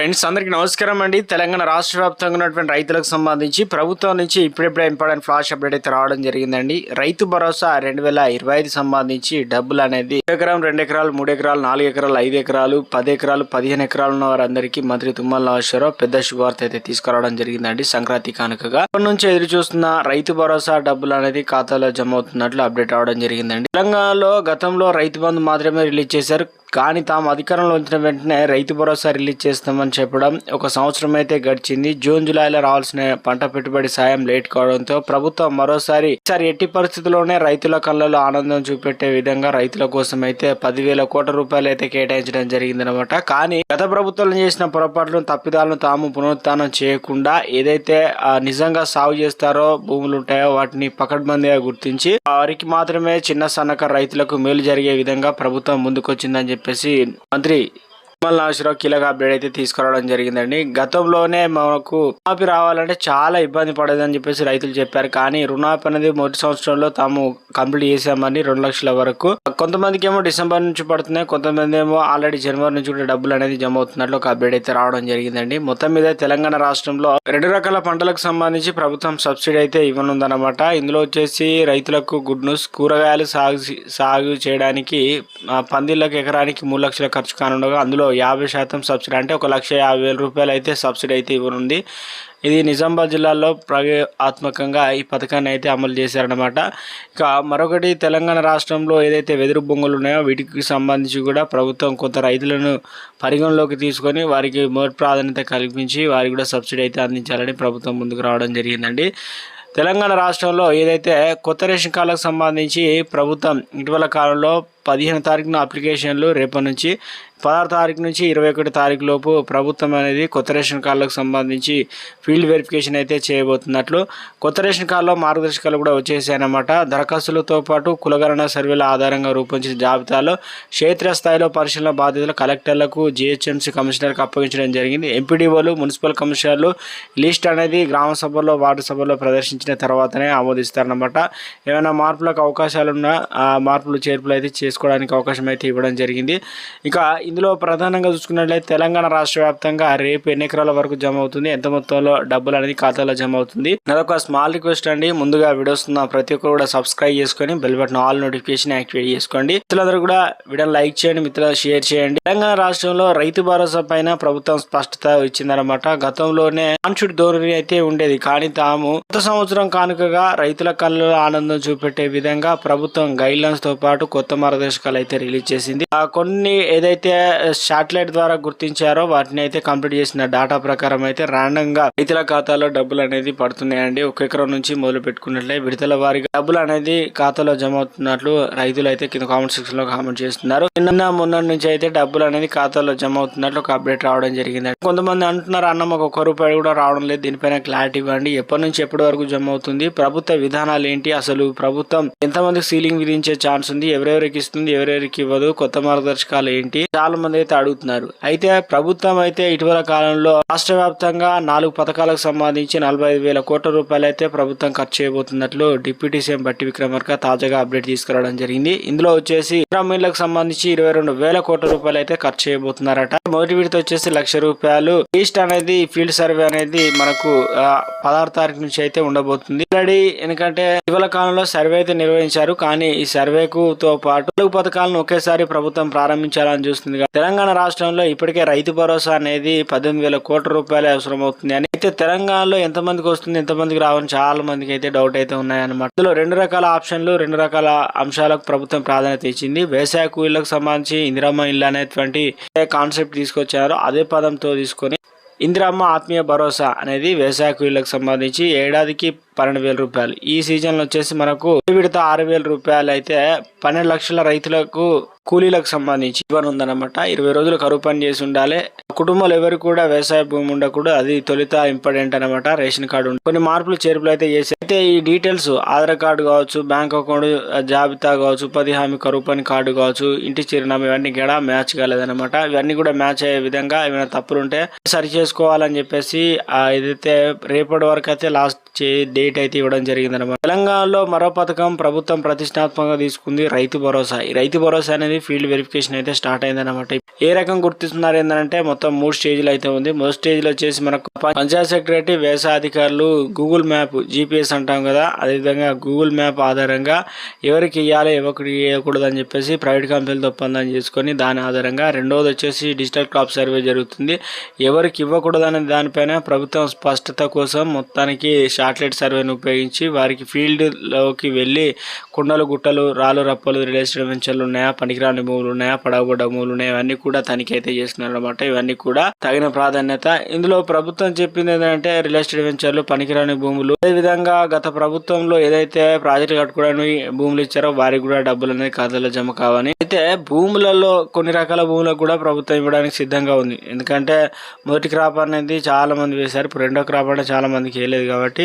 Friends అందరికీ నమస్కారం అండి. తెలంగాణ రాష్ట్ర వ్యాప్తంగా ఉన్నటువంటి రైతులకు సంబంధించి ప్రభుత్వం నుంచి ఇప్పుడిప్పుడే ఇంపార్టెంట్ ఫ్లాష్ అప్డేట్ అయితే రావడం జరిగిందండి. రైతు భరోసా రెండు వేల ఇరవై ఐదు సంబంధించి డబ్బులు అనేది ఎకరం రెండు ఎకరాలు మూడు ఎకరాలు నాలుగు ఎకరాలు ఐదు ఎకరాలు పది ఎకరాలు పదిహేను ఎకరాలు ఉన్న వారందరికీ మంత్రి తుమ్మల నాగేశ్వరరావు పెద్ద శుభార్త అయితే తీసుకురావడం జరిగిందండి సంక్రాంతి కానుకగా. ఇప్పటి నుంచి ఎదురు చూస్తున్న రైతు భరోసా డబ్బులు అనేది ఖాతాలో జమ అవుతున్నట్లు అప్డేట్ రావడం జరిగిందండి. తెలంగాణలో గతంలో రైతు బంధు మాత్రమే రిలీజ్ చేశారు. కానీ తాము అధికారంలో వచ్చిన వెంటనే రైతు భరోసా రిలీజ్ చేస్తామని చెప్పడం ఒక సంవత్సరం అయితే గడిచింది. జూన్ జూలైలో రావాల్సిన పంట పెట్టుబడి సాయం లేట్ కావడంతో ప్రభుత్వం మరోసారి ఈసారి ఎట్టి పరిస్థితుల్లోనే రైతుల కళ్ళలో ఆనందం చూపెట్టే విధంగా రైతుల కోసం అయితే పదివేల కోట్ల రూపాయలు అయితే కేటాయించడం జరిగిందనమాట కానీ గత ప్రభుత్వం చేసిన పొరపాట్లను తప్పిదాలను తాము పునరుత్నం చేయకుండా ఏదైతే నిజంగా సాగు చేస్తారో భూములు ఉంటాయో వాటిని పకడ్బందీగా గుర్తించి వారికి మాత్రమే చిన్న సన్నకారు రైతులకు మేలు జరిగే విధంగా ప్రభుత్వం ముందుకొచ్చిందని చెప్పి చెప్పేసి మంత్రి తిమ్మల నాగేశ్వరరావు కీలక అప్డేట్ అయితే తీసుకురావడం జరిగిందండి. గతంలోనే మనకు రుణాపి రావాలంటే చాలా ఇబ్బంది పడేదని చెప్పేసి రైతులు చెప్పారు. కానీ రుణాపి అనేది మొదటి సంవత్సరంలో తాము కంప్లీట్ చేసామని రెండు లక్షల వరకు. కొంతమందికి ఏమో డిసెంబర్ నుంచి పడుతున్నాయి కొంతమంది ఏమో ఆల్రెడీ జనవరి నుంచి కూడా డబ్బులు అనేది జమ అవుతున్నట్లు ఒక అప్డేట్ అయితే రావడం జరిగిందండి. మొత్తం మీద తెలంగాణ రాష్ట్రంలో రెండు రకాల పంటలకు సంబంధించి ప్రభుత్వం సబ్సిడీ అయితే ఇవ్వనుందన్నమాట. ఇందులో వచ్చేసి రైతులకు గుడ్ న్యూస్ కూరగాయలు సాగు సాగు చేయడానికి పందిళ్ళకు ఎకరానికి మూడు లక్షల ఖర్చు కానుండగా అందులో యాభై శాతం సబ్సిడీ అంటే ఒక లక్ష యాభై వేల రూపాయలు అయితే సబ్సిడీ అయితే ఇవ్వనుంది. ఇది నిజామాబాద్ జిల్లాలో ప్రయోగాత్మకంగా ఈ పథకాన్ని అయితే అమలు చేశారనమాట ఇక మరొకటి తెలంగాణ రాష్ట్రంలో ఏదైతే వెదురు బొంగులు ఉన్నాయో వీటికి సంబంధించి కూడా ప్రభుత్వం కొంత రైతులను పరిగణలోకి తీసుకొని వారికి మొదటి ప్రాధాన్యత కల్పించి వారికి కూడా సబ్సిడీ అయితే అందించాలని ప్రభుత్వం ముందుకు రావడం జరిగిందండి. తెలంగాణ రాష్ట్రంలో ఏదైతే కొత్త రేషన్ కార్డులకు సంబంధించి ప్రభుత్వం ఇటీవల కాలంలో పదిహేను తారీఖున అప్లికేషన్లు రేపటి నుంచి పదహారు తారీఖు నుంచి ఇరవై ఒకటి తారీఖు లోపు ప్రభుత్వం అనేది కొత్త రేషన్ కార్డులకు సంబంధించి ఫీల్డ్ వెరిఫికేషన్ అయితే చేయబోతున్నట్లు కొత్త రేషన్ కార్డులో మార్గదర్శకాలు కూడా వచ్చేసాయన్నమాట. దరఖాస్తులతో పాటు కులగణన సర్వేల ఆధారంగా రూపొందించిన జాబితాలో క్షేత్రస్థాయిలో పరిశీలన బాధ్యతలు కలెక్టర్లకు జిహెచ్ఎంసీ కమిషనర్కి అప్పగించడం జరిగింది. ఎంపీడీఓలు మున్సిపల్ కమిషనర్లు లిస్ట్ అనేది గ్రామ సభల్లో వార్డు సభల్లో ప్రదర్శించిన తర్వాతనే ఆమోదిస్తారన్నమాట. ఏమైనా మార్పులకు అవకాశాలున్నా ఆ మార్పులు చేర్పులు అయితే చేసుకోవడానికి అవకాశం అయితే ఇవ్వడం జరిగింది. ఇక ఇందులో ప్రధానంగా చూసుకున్నట్లయితే తెలంగాణ రాష్ట్ర వ్యాప్తంగా రేపు ఎన్ని ఎకరాల వరకు జమ అవుతుంది? ఎంత మొత్తంలో డబ్బులు అనేది ఖాతాలో జమ అవుతుంది? నాదొక స్మాల్ రిక్వెస్ట్ అండి ముందుగా వీడియోస్ ఉన్న ప్రతి ఒక్కరు కూడా సబ్స్క్రైబ్ చేసుకొని bell button all notification activate చేసుకోండి. మిత్రులందరూ కూడా వీడియోని లైక్ చేయండి మిత్రులు షేర్ చేయండి. తెలంగాణ రాష్ట్రంలో రైతు భరోసా పైన ప్రభుత్వం స్పష్టత ఇచ్చిందనమాట గతంలోనే కాన్షుడ్ ధోరణి అయితే ఉండేది కానీ తాము కొత్త సంవత్సరం కానుకగా రైతుల కళ్ళలో ఆనందం చూపెట్టే విధంగా ప్రభుత్వం గైడ్ లైన్స్తో పాటు కొత్త మార్గదర్శకాలు అయితే రిలీజ్ చేసింది. ఆ కొన్ని ఏదైతే శాటిలైట్ ద్వారా గుర్తించారో వాటిని అయితే కంప్లీట్ చేసిన డేటా ప్రకారం అయితే రాండమ్గా రైతుల ఖాతాలో డబ్బులు అనేది పడుతున్నాయండి. ఒక ఎకరం నుంచి మొదలు పెట్టుకున్నట్లే విడతల వారిగా డబ్బులు అనేది ఖాతాలో జమ అవుతున్నట్లు రైతులు అయితే కింద కామెంట్ సెక్షన్లో కామెంట్ చేస్తున్నారు. నిన్న మొన్న నుంచి అయితే డబ్బులు అనేది ఖాతాలో జమ అవుతున్నట్లు ఒక అప్డేట్ రావడం జరిగింది కొంతమంది అంటున్నారు అన్న మాకు ఒక్క రూపాయి కూడా రావడం లేదు. దీనిపైన క్లారిటీ ఇవ్వండి. ఎప్పటి నుంచి ఎప్పటి వరకు జమ అవుతుంది? ప్రభుత్వ విధానాలు ఏంటి? అసలు ప్రభుత్వం ఎంతమంది సీలింగ్ విధించే ఛాన్స్ ఉంది? ఎవరెవరికి ఇస్తుంది? ఎవరెవరికి ఇవ్వదు? కొత్త మార్గదర్శకాలు ఏంటి? చాలా మంది అయితే అడుగుతున్నారు. అయితే ప్రభుత్వం అయితే ఇటీవల కాలంలో రాష్ట్ర వ్యాప్తంగా నాలుగు పథకాలకు సంబంధించి నలభై ఐదు వేల కోట్ల రూపాయలు అయితే ప్రభుత్వం ఖర్చు చేయబోతున్నట్లు డిప్యూటీ సీఎం బట్టి విక్రమార్క తాజాగా అప్డేట్ తీసుకురావడం జరిగింది. ఇందులో వచ్చేసి గ్రామీణులకు సంబంధించి ఇరవై రెండు వేల కోట్ల రూపాయలు అయితే ఖర్చు చేయబోతున్నారట. మొదటి విడత వచ్చేసి లక్ష రూపాయలు. ఈస్ట్ అనేది ఫీల్డ్ సర్వే అనేది మనకు పదహారు తారీఖు నుంచి అయితే ఉండబోతుంది. ఆల్రెడీ ఎందుకంటే ఇటీవల కాలంలో సర్వే అయితే నిర్వహించారు. కానీ ఈ సర్వేకు తో పాటు నాలుగు పథకాలను ఒకేసారి ప్రభుత్వం ప్రారంభించాలని చూస్తుంది తెలంగాణ రాష్ట్రంలో ఇప్పటికే రైతు భరోసా అనేది పద్దెనిమిది వేల కోట్ల రూపాయలు అవసరం అవుతుంది అని అయితే తెలంగాణలో ఎంతమందికి వస్తుంది ఎంతమందికి రావని చాలా మందికి అయితే డౌట్ అయితే ఉన్నాయన్నమాట. ఇందులో రెండు రకాల ఆప్షన్లు రెండు రకాల అంశాలకు ప్రభుత్వం ప్రాధాన్యత ఇచ్చింది. వ్యవసాయ కూలీలకు సంబంధించి ఇందిరమ్మ ఇల్లు అనేటువంటి కాన్సెప్ట్ తీసుకొచ్చారు. అదే పదంతో తీసుకొని ఇందిరమ్మ ఆత్మీయ భరోసా అనేది వ్యవసాయ కూలీలకు సంబంధించి ఏడాదికి పన్నెండు వేల రూపాయలు. ఈ సీజన్లో వచ్చేసి మనకు విడత ఆరు వేల రూపాయలు అయితే పన్నెండు లక్షల రైతులకు కూలీలకు సంబంధించి ఇవ్వనుందన్నమాట. ఇరవై రోజులు కరువు పని చేసి ఉండాలి. కుటుంబాలు ఎవరు కూడా వ్యవసాయ భూమి ఉండకూడదు. అది తొలిత ఇంపార్టెంట్ అనమాట రేషన్ కార్డు కొన్ని మార్పులు చేర్పులు అయితే చేసి అయితే ఈ డీటెయిల్స్ ఆధార్ కార్డు కావచ్చు బ్యాంక్ అకౌంట్ జాబితా కావచ్చు ఉపాధి హామీ కరువు పని కార్డు కావచ్చు ఇంటి చిరునామా ఇవన్నీ కూడా మ్యాచ్ కాలేదన్నమాట. ఇవన్నీ కూడా మ్యాచ్ అయ్యే విధంగా ఏమైనా తప్పులు ఉంటే సరి చేసుకోవాలని చెప్పేసి ఇదైతే రేపటి వరకు అయితే లాస్ట్ డేట్ అయితే ఇవ్వడం జరిగింది అనమాట తెలంగాణలో మరో పథకం ప్రభుత్వం ప్రతిష్టాత్మకంగా తీసుకుంది రైతు భరోసా. ఈ రైతు భరోసా అనేది ఫీల్డ్ వెరిఫికేషన్ అయితే స్టార్ట్ అయింది అనమాట ఏ రకం గుర్తిస్తున్నారు ఏంటంటే మొత్తం మూడు స్టేజ్లు అయితే ఉంది. మొదటి స్టేజ్లో వచ్చేసి మనకు పంచాయత్ సెక్రటరీ వ్యవసాయ అధికారులు గూగుల్ మ్యాప్ జీపీఎస్ అంటాం కదా అదేవిధంగా గూగుల్ మ్యాప్ ఆధారంగా ఎవరికి ఇవ్వాలి ఎవరికి ఇవ్వకూడదు అని చెప్పేసి ప్రైవేట్ కంపెనీలతో ఒప్పందం చేసుకొని దాని ఆధారంగా రెండవది వచ్చేసి డిజిటల్ క్రాప్ సర్వే జరుగుతుంది. ఎవరికి ఇవ్వకూడదు అనే దానిపైన ప్రభుత్వం స్పష్టత కోసం మొత్తానికి శాటిలైట్ సర్వేను ఉపయోగించి వారికి ఫీల్డ్లోకి వెళ్ళి కుండలు గుట్టలు రాళ్ళు రప్పలు రియల్ ఎస్టేట్ వెంచర్లు ఉన్నాయా పనికిరాని భూములు ఉన్నాయా పడవబడ్డ భూములు ఉన్నాయా ఇవన్నీ కూడా తనిఖీ అయితే చేస్తున్నారు అనమాట ఇవన్నీ కూడా తగిన ప్రాధాన్యత. ఇందులో ప్రభుత్వం చెప్పింది ఏంటంటే రియల్ ఎస్టేట్ వెంచర్లు పనికిరాని భూములు. అదే విధంగా గత ప్రభుత్వంలో ఏదైతే ప్రాజెక్టు కట్టుకోవడానికి భూములు ఇచ్చారో వారికి కూడా డబ్బులు అనేది ఖాతాలో జమ కావని. అయితే భూములలో కొన్ని రకాల భూములకు కూడా ప్రభుత్వం ఇవ్వడానికి సిద్ధంగా ఉంది. ఎందుకంటే మొదటి క్రాప్ అనేది చాలా మంది వేశారు. ఇప్పుడు రెండో క్రాప్ అంటే చాలా మందికి వేయలేదు కాబట్టి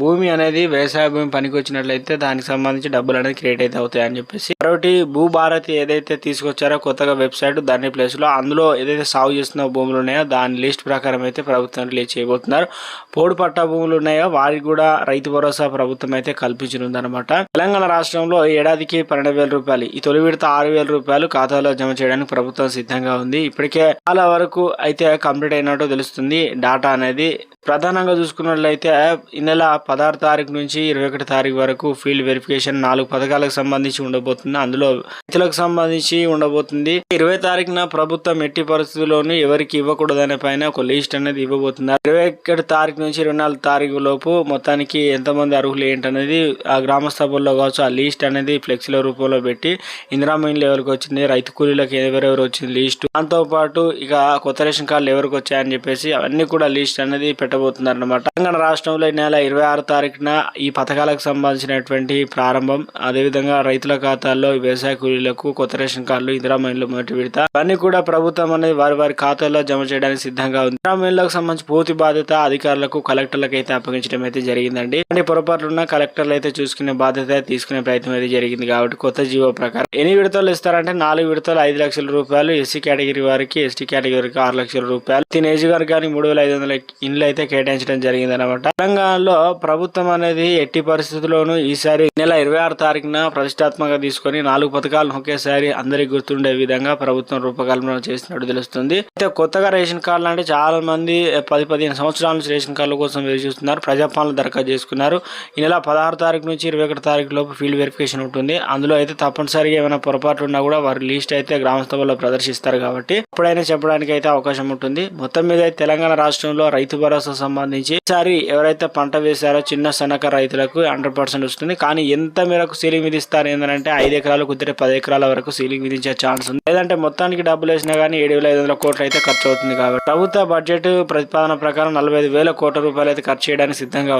భూమి అనేది వ్యవసాయ భూమి పనికి వచ్చినట్లయితే దానికి సంబంధించి డబ్బులు అనేది క్రియేట్ అయితే అవుతాయి అని చెప్పేసి. మరొకటి భూభారతి ఏదైతే తీసుకొచ్చారో కొత్తగా వెబ్సైట్ దాని ప్లేస్లో అందులో ఏదైతే సాగు చేస్తున్న భూములు ఉన్నాయో దాని లిస్ట్ ప్రకారం అయితే ప్రభుత్వం రిలీజ్ చేయబోతున్నారు. పోడు పట్టా భూములు ఉన్నాయో వారికి కూడా రైతు భరోసా ప్రభుత్వం అయితే కల్పించనుందనమాట తెలంగాణ రాష్ట్రంలో ఏడాదికి పన్నెండు వేల రూపాయలు ఈ తొలి విడత ఆరు వేల రూపాయలు ఖాతాలో జమ చేయడానికి ప్రభుత్వం సిద్ధంగా ఉంది. ఇప్పటికే చాలా వరకు అయితే కంప్లీట్ అయినట్టు తెలుస్తుంది. డాటా అనేది ప్రధానంగా చూసుకున్నట్లయితే ఈ నెల పదహారు తారీఖు నుంచి ఇరవై ఒకటి తారీఖు వరకు ఫీల్డ్ వెరిఫికేషన్ నాలుగు పథకాలకు సంబంధించి ఉండబోతుంది. అందులో రైతులకు సంబంధించి ఉండబోతుంది. ఇరవై తారీఖున ప్రభుత్వం ఎట్టి పరిస్థితుల్లోనూ ఎవరికి ఇవ్వకూడదనే పైన ఒక లిస్ట్ అనేది ఇవ్వబోతుంది. ఇరవై ఒకటి తారీఖు నుంచి ఇరవై నాలుగు తారీఖు లోపు మొత్తానికి ఎంతమంది అర్హులు ఏంటనేది ఆ గ్రామ సభల్లో కావచ్చు ఆ లిస్ట్ అనేది ఫ్లెక్సీల రూపంలో పెట్టి ఇందిరా మైన్లు ఎవరికి వచ్చింది. రైతు కూలీలకు ఎవరెవరు వచ్చింది లిస్టు. దాంతోపాటు ఇక కొత్త రేషన్ కార్డులు ఎవరికి వచ్చాయని చెప్పేసి అవన్నీ కూడా లిస్ట్ అనేది పెట్టబోతున్నారు అనమాట తెలంగాణ రాష్ట్రంలో ఈ నెల ఇరవై ఆరు తారీఖున ఈ పథకాలకు సంబంధించినటువంటి ప్రారంభం. అదేవిధంగా రైతుల ఖాతాల్లో వ్యవసాయ కూలీలకు కొత్త రేషన్ కార్డులు ఇందిరామైన్లు మొదటి విడత. ఇవన్నీ కూడా ప్రభుత్వం అనేది వారి వారి ఖాతాల్లో జమ చేయడానికి సిద్ధంగా ఉంది. ఇందిరా సంబంధించి పూర్తి బాధ్యత అధికారులకు కలెక్టర్లకు అయితే అప్పగించడం అయితే జరిగిందండి. అంటే పొరపాట్లు ఉన్న కలెక్టర్లు అయితే చూసుకునే బాధ్యత తీసుకునే ప్రయత్నం అయితే జరిగింది కాబట్టి కొత్త జీవో ప్రకారం. ఎన్ని విడతలు ఇస్తారంటే నాలుగు విడతలు ఐదు లక్షల రూపాయలు ఎస్సీ కేటగిరీ వారికి ఎస్టీ కేటగిరీకి ఆరు లక్షల రూపాయలు. తినేజ్ ఏజ్ వర్గానికి మూడు వేల ఐదు వందల ఇండ్లు అయితే కేటాయించడం జరిగింది అనమాట తెలంగాణలో ప్రభుత్వం అనేది ఎట్టి పరిస్థితుల్లోనూ ఈసారి నెల ఇరవై ఆరు తారీఖున ప్రతిష్టాత్మకంగా తీసుకొని నాలుగు పథకాలను ఒకేసారి అందరికి గుర్తుండే విధంగా ప్రభుత్వం రూపకల్పన చేసినట్టు తెలుస్తుంది. అయితే కొత్తగా రేషన్ కార్డులు అంటే చాలా మంది పది పదిహేను సంవత్సరాల నుంచి రేషన్ కార్డుల కోసం వేచి చూస్తున్నారు. ప్రజాపాలన దరఖాస్తు చేసుకున్నారు. ఈ నెల పదహారు తారీఖు నుంచి ఇరవై ఒకటి తారీఖు లోపు ఫీల్డ్ వెరిఫికేషన్ ఉంటుంది. అందులో అయితే తప్పనిసరిగా ఏమైనా పొరపాట్లు ఉన్నా కూడా వారి లిస్ట్ అయితే గ్రామ సభలో ప్రదర్శిస్తారు కాబట్టి ఎప్పుడైనా చెప్పడానికి అయితే అవకాశం ఉంటుంది. మొత్తం మీద అయితే తెలంగాణ రాష్ట్రంలో రైతు భరోసా సంబంధించి ఈసారి ఎవరైతే పంట చేశారో చిన్న సన్నకారు రైతులకు హండ్రెడ్ పర్సెంట్ వస్తుంది కానీ ఎంత మేరకు సీలింగ్ విధిస్తారు ఏంటంటే ఐదు ఎకరాలు కుదిరే పది ఎకరాల వరకు సీలింగ్ విధించే ఛాన్స్ ఉంది లేదంటే మొత్తానికి డబ్బులు వేసినా కానీ ఏడు వేల ఐదు వందల కోట్లు అయితే ఖర్చు అవుతుంది కాబట్టి ప్రభుత్వ బడ్జెట్ ప్రతిపాదన ప్రకారం నలభై ఐదు వేల కోట్ల రూపాయలు అయితే ఖర్చు చేయడానికి సిద్ధంగా ఉంది.